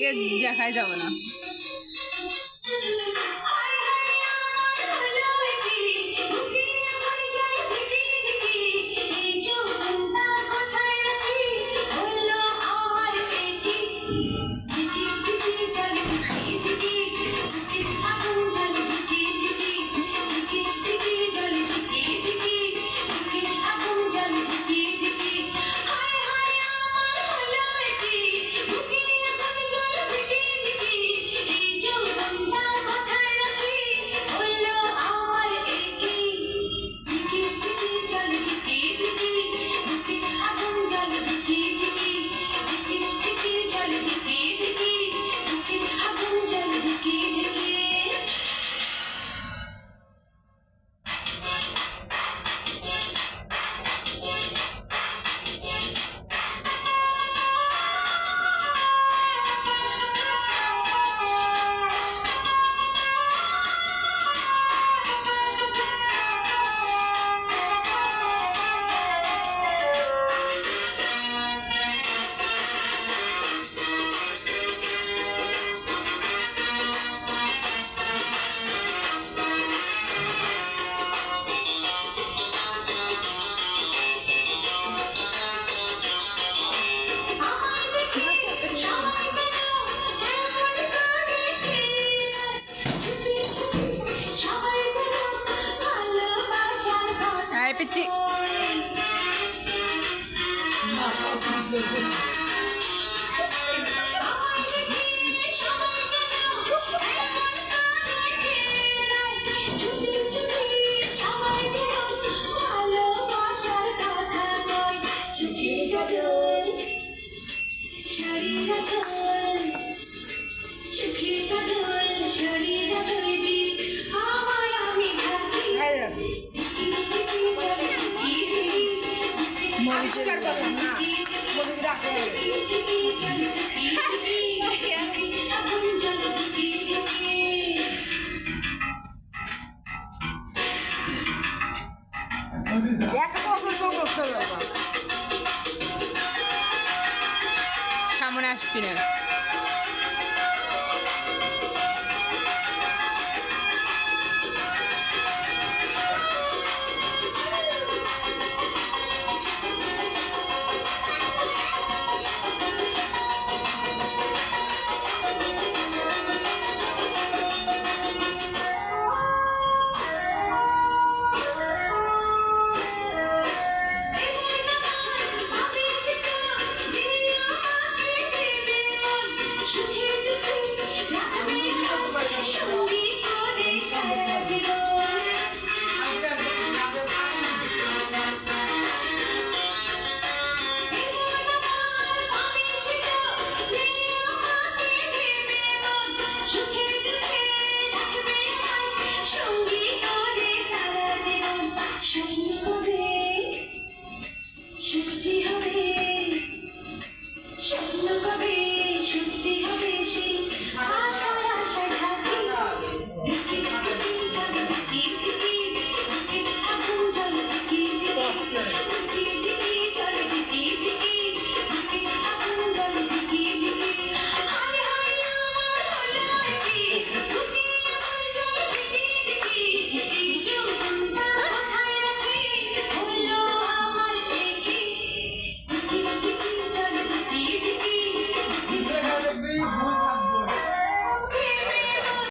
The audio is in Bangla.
থেকে দেখাই যাবে না Vai repetir. স্বীকার কথা না। বলে রাখতে সামনে আসবি না।